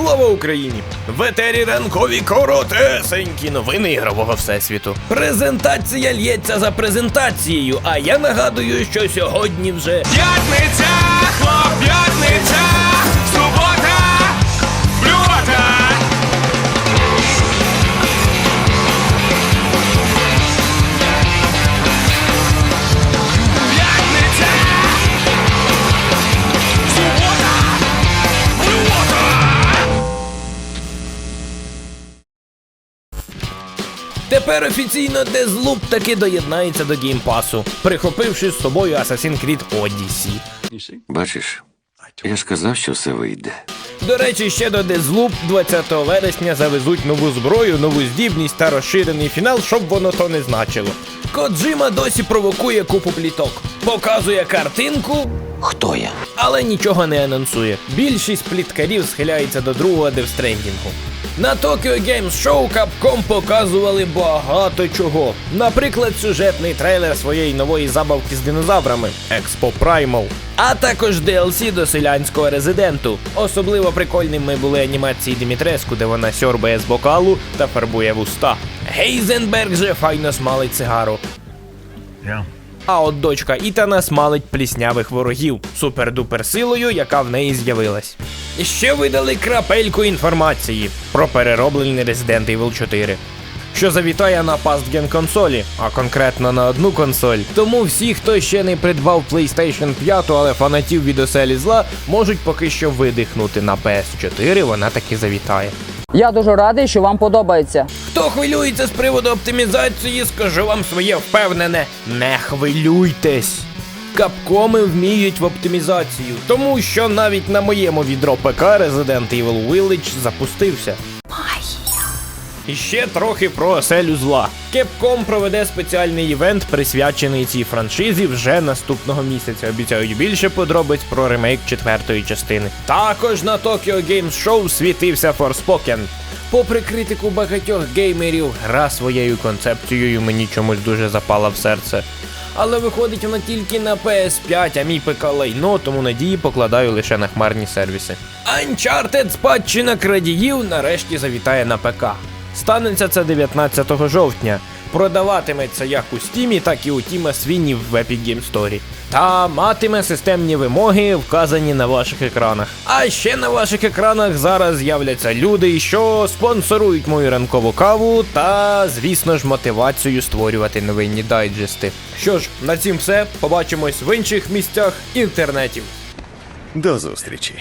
Слава Україні! В етері ранкові коротесенькі новини ігрового всесвіту. Презентація лється за презентацією, а я нагадую, що сьогодні вже П'ятниця, Тепер офіційно Дезлуп таки доєднається до геймпасу, прихопивши з собою Assassin's Creed Odyssey. Бачиш, я ж казав, що все вийде. До речі, ще до Дезлуп 20 вересня завезуть нову зброю, нову здібність та розширений фінал, щоб воно то не значило. Коджима досі провокує купу пліток, показує картинку, Хто я? але нічого не анонсує. Більшість пліткарів схиляється до другого девстрендінгу. На Tokyo Games Show Capcom показували багато чого. Наприклад, сюжетний трейлер своєї нової забавки з динозаврами Expo Primal. А також DLC до селянського резиденту. Особливо прикольними були анімації Дімітреску, де вона сьорбає з бокалу та фарбує вуста. Гейзенберг же файно смалить цигару. А от дочка Ітана смалить пліснявих ворогів супердупер силою, яка в неї з'явилась. І ще видали крапельку інформації про перероблений Resident Evil 4. Що завітає на пастген консолі, а конкретно на одну консоль. Тому всі, хто ще не придбав PlayStation 5, але фанатів від оселі зла, можуть поки що видихнути на PS4, вона таки завітає. Я дуже радий, що вам подобається. Хто хвилюється з приводу оптимізації, скажу вам своє впевнене. Не хвилюйтесь. Капкоми вміють в оптимізацію, тому що навіть на моєму відро ПК Resident Evil Village запустився. І ще трохи про оселю зла. Capcom проведе спеціальний івент, присвячений цій франшизі вже наступного місяця. Обіцяють більше подробиць про ремейк четвертої частини. Також на Tokyo Games Show світився Forspoken. Попри критику багатьох геймерів, гра своєю концепцією мені чомусь дуже запала в серце. Але виходить вона тільки на PS5, а мій ПК лайно, тому надії покладаю лише на хмарні сервіси. Uncharted спадщина крадіїв нарешті завітає на ПК. Станеться це 19 жовтня. Продаватиметься як у Steam, так і у Тіма Свіні в Epic Game Store. Та матиме системні вимоги, вказані на ваших екранах. А ще на ваших екранах зараз з'являться люди, що спонсорують мою ранкову каву та, звісно ж, мотивацію створювати новинні дайджести. Що ж, на цім все. Побачимось в інших місцях інтернетів. До зустрічі.